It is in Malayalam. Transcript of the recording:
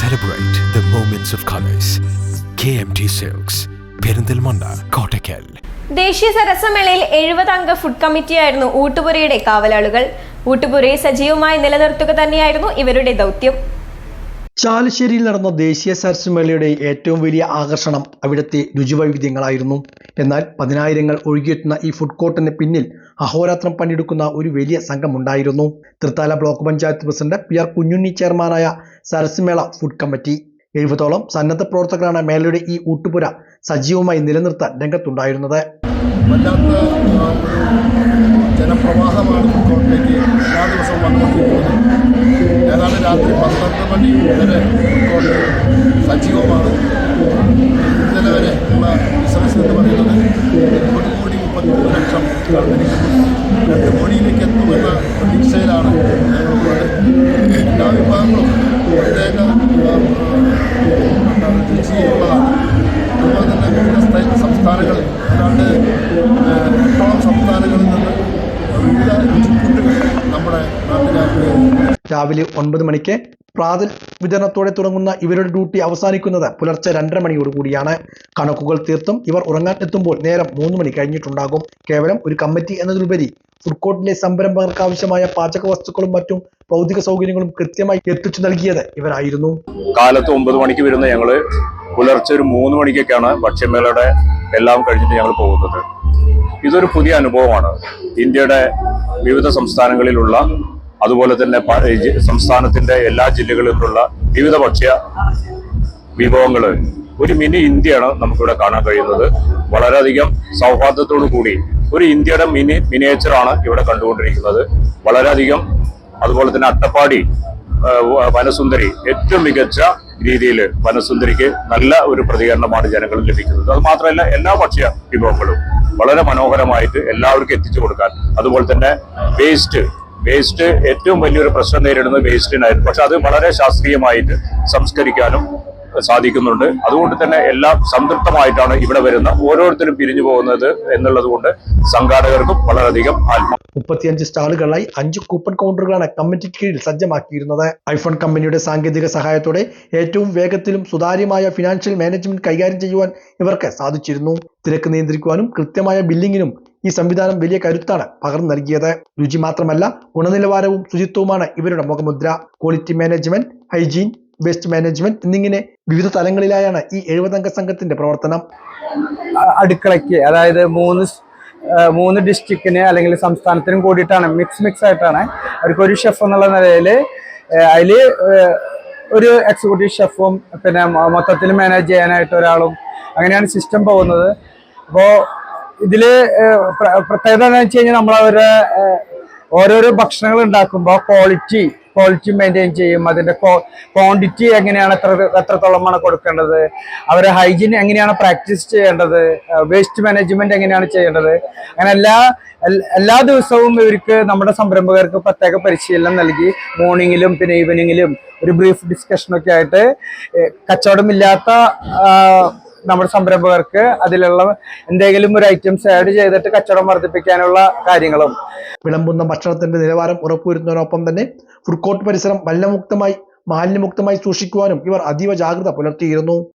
Celebrate the moments of colors. KMT Silks, Perinthalmanna Kottakkal. ദേശീയ സരസമേളയിൽ എഴുപത് അംഗ ഫുഡ് കമ്മിറ്റിയായിരുന്നു ഊട്ടുപുരയുടെ കാവലാളുകൾ. ഊട്ടുപുരയെ സജീവമായി നിലനിർത്തുക തന്നെയായിരുന്നു ഇവരുടെ ദൗത്യം. ചാലശ്ശേരിയിൽ നടന്ന ദേശീയ സരസ്മേളയുടെ ഏറ്റവും വലിയ ആകർഷണം അവിടുത്തെ രുചിവൈവിധ്യങ്ങളായിരുന്നു. എന്നാൽ പതിനായിരങ്ങൾ ഒഴുകിയെത്തുന്ന ഈ ഫുഡ് കോർട്ടിന് പിന്നിൽ അഹോരാത്രം പണിയെടുക്കുന്ന ഒരു വലിയ സംഘമുണ്ടായിരുന്നു. Thrithala block panchayat president P R Kunhunni ചെയർമാനായ സരസ്മേള ഫുഡ് കമ്മിറ്റി എഴുപതോളം സന്നദ്ധ പ്രവർത്തകരാണ് മേളയുടെ ഈ ഊട്ടുപുര സജീവമായി നിലനിർത്താൻ രംഗത്തുണ്ടായിരുന്നത്. ജനപ്രവാഹമാണ് പന്ത്രണ്ട് വളരെ സജീവമാണ് ഇന്നലെ വരെ ഉള്ള ബിസിനസ് എന്ന് പറയുന്നത് ഒരു കോടി മുപ്പത്തിമൂന്ന് ലക്ഷം കടന്നിരിക്കുന്നു രണ്ട് കോടിയിലേക്ക് എത്തുമെന്ന പ്രതീക്ഷയിലാണ് എല്ലാ വിഭാഗങ്ങളും പ്രത്യേക രുചിയുള്ളതാണ് അതുപോലെ തന്നെ വിവിധ സ്ഥ- സംസ്ഥാനങ്ങളിൽ ഏതാണ്ട് എട്ടോളം സംസ്ഥാനങ്ങളിൽ നിന്ന് വിവിധ രുചിക്കൂട്ടുകൾ നമ്മുടെ നാട്ടിലാക്കുകയാണ് രാവിലെ ഒൻപത് മണിക്ക് പ്രാതൽ വിതരണത്തോടെ തുടങ്ങുന്ന ഇവരുടെ ഡ്യൂട്ടി അവസാനിക്കുന്നത് പുലർച്ചെ രണ്ടര മണിയോട് കൂടിയാണ്. കണക്കുകൾ തീർത്തും ഇവർ ഉറങ്ങാൻ എത്തുമ്പോൾ നേരം മൂന്ന് മണി കഴിഞ്ഞിട്ടുണ്ടാകും. കേവലം ഒരു കമ്മിറ്റി എന്നതിലുപരി ഫുഡ് കോർട്ടിലെ സംരംഭകർക്ക് ആവശ്യമായ പാചക വസ്തുക്കളും മറ്റും ഭൗതിക സൗകര്യങ്ങളും കൃത്യമായി എത്തിച്ചു നൽകിയത് ഇവരായിരുന്നു. കാലത്ത് ഒമ്പത് മണിക്ക് വരുന്ന ഞങ്ങൾ പുലർച്ചെ ഒരു മൂന്ന് മണിക്കൊക്കെയാണ് ഭക്ഷ്യമേളയുടെ എല്ലാം കഴിഞ്ഞിട്ട് ഞങ്ങൾ പോകുന്നത്. ഇതൊരു പുതിയ അനുഭവമാണ്. ഇന്ത്യയുടെ വിവിധ സംസ്ഥാനങ്ങളിലുള്ള അതുപോലെ തന്നെ സംസ്ഥാനത്തിന്റെ എല്ലാ ജില്ലകളിലുള്ള വിവിധ ഭക്ഷ്യ വിഭവങ്ങൾ ഒരു മിനി ഇന്ത്യയാണ് നമുക്കിവിടെ കാണാൻ കഴിയുന്നത്. വളരെയധികം സൗഹാർദ്ദത്തോടു കൂടി ഒരു ഇന്ത്യയുടെ മിനി മിനിയേച്ചറാണ് ഇവിടെ കണ്ടുകൊണ്ടിരിക്കുന്നത്. വളരെയധികം അതുപോലെ തന്നെ അട്ടപ്പാടി വനസുന്ദരി ഏറ്റവും മികച്ച രീതിയിൽ വനസുന്ദരിക്ക് നല്ല ഒരു പ്രതികരണമാണ് ജനങ്ങളിൽ ലഭിക്കുന്നത്. അത് മാത്രമല്ല എല്ലാ ഭക്ഷ്യ വിഭവങ്ങളും വളരെ മനോഹരമായിട്ട് എല്ലാവർക്കും എത്തിച്ചു കൊടുക്കാൻ. അതുപോലെ തന്നെ വേസ്റ്റ് വേസ്റ്റ് ഏറ്റവും വലിയൊരു പ്രശ്നം നേരിടുന്നത് വേസ്റ്റിനായിരുന്നു പക്ഷെ അത് വളരെ ശാസ്ത്രീയമായിട്ട് സംസ്കരിക്കാനും സാധിക്കുന്നുണ്ട്. അതുകൊണ്ട് തന്നെ എല്ലാം സംതൃപ്തമായിട്ടാണ് ഇവിടെ വരുന്ന ഓരോരുത്തരും പിരിഞ്ഞു പോകുന്നത് എന്നുള്ളത് കൊണ്ട് സംഘാടകർക്കും വളരെയധികം ആത്മ മുപ്പത്തിയഞ്ച് സ്റ്റാളുകളായി അഞ്ച് കൂപ്പൺ കൗണ്ടറുകളാണ് കമ്മിറ്റിക്ക് കീഴിൽ സജ്ജമാക്കിയിരുന്നത്. ഐഫോൺ കമ്പനിയുടെ സാങ്കേതിക സഹായത്തോടെ ഏറ്റവും വേഗത്തിലും സുതാര്യമായ ഫിനാൻഷ്യൽ മാനേജ്മെന്റ് കൈകാര്യം ചെയ്യുവാൻ ഇവർക്ക് സാധിച്ചിരുന്നു. തിരക്ക് നിയന്ത്രിക്കുവാനും കൃത്യമായ ബില്ലിങ്ങിനും ഈ സംവിധാനം വലിയ കരുത്താണ്. പകർന്നു നൽകിയത് രുചി മാത്രമല്ല ഗുണനിലവാരവും ശുചിത്വവുമാണ് ഇവരുടെ മുഖമുദ്ര. Quality management hygiene waste management എന്നിങ്ങനെ വിവിധ തലങ്ങളിലായാണ് ഈ എഴുപതംഗ സംഘത്തിന്റെ പ്രവർത്തനം. അടുക്കളയ്ക്ക് അതായത് മൂന്ന് മൂന്ന് ഡിസ്ട്രിക്റ്റിന് അല്ലെങ്കിൽ സംസ്ഥാനത്തിനും കൂടിയിട്ടാണ് മിക്സ് മിക്സ് ആയിട്ടാണ് അവർക്ക് ഒരു ഷെഫ് എന്നുള്ള നിലയിൽ അതിൽ ഒരു എക്സിക്യൂട്ടീവ് ഷെഫും പിന്നെ മൊത്തത്തിൽ മാനേജ് ചെയ്യാനായിട്ട് ഒരാളും അങ്ങനെയാണ് സിസ്റ്റം പോകുന്നത്. അപ്പോൾ ഇതിൽ പ്രത്യേകത എന്താണെന്ന് വെച്ച് കഴിഞ്ഞാൽ നമ്മൾ അവരെ ഓരോരോ ഭക്ഷണങ്ങൾ ഉണ്ടാക്കുമ്പോൾ ക്വാളിറ്റി ക്വാളിറ്റി മെയിന്റെയിൻ ചെയ്യും. അതിന്റെ ക്വാണ്ടിറ്റി എങ്ങനെയാണ് എത്ര എത്രത്തോളമാണ് കൊടുക്കേണ്ടത്? അവരെ ഹൈജീൻ എങ്ങനെയാണ് പ്രാക്ടീസ് ചെയ്യേണ്ടത്? വേസ്റ്റ് മാനേജ്മെന്റ് എങ്ങനെയാണ് ചെയ്യേണ്ടത്? അങ്ങനെ എല്ലാ എല്ലാ ദിവസവും ഇവർക്ക് നമ്മുടെ സംരംഭകർക്ക് പ്രത്യേക പരിശീലനം നൽകി മോർണിംഗിലും പിന്നെ ഈവനിങ്ങിലും ഒരു ബ്രീഫ് ഡിസ്കഷനൊക്കെ ആയിട്ട് കച്ചവടമില്ലാത്ത നമ്മുടെ സംരംഭകർക്ക് അതിലുള്ള എന്തെങ്കിലും ഒരു ഐറ്റംസ് ആഡ് ചെയ്തിട്ട് കച്ചവടം വർദ്ധിപ്പിക്കാനുള്ള കാര്യങ്ങളും. വിളമ്പുന്ന ഭക്ഷണത്തിന്റെ നിലവാരം ഉറപ്പുവരുത്തുന്നതിനൊപ്പം തന്നെ ഫുഡ് കോർട്ട് പരിസരം മലിനമുക്തമായി മാലിന്യമുക്തമായി സൂക്ഷിക്കുവാനും ഇവർ അതീവ ജാഗ്രത പുലർത്തിയിരുന്നു.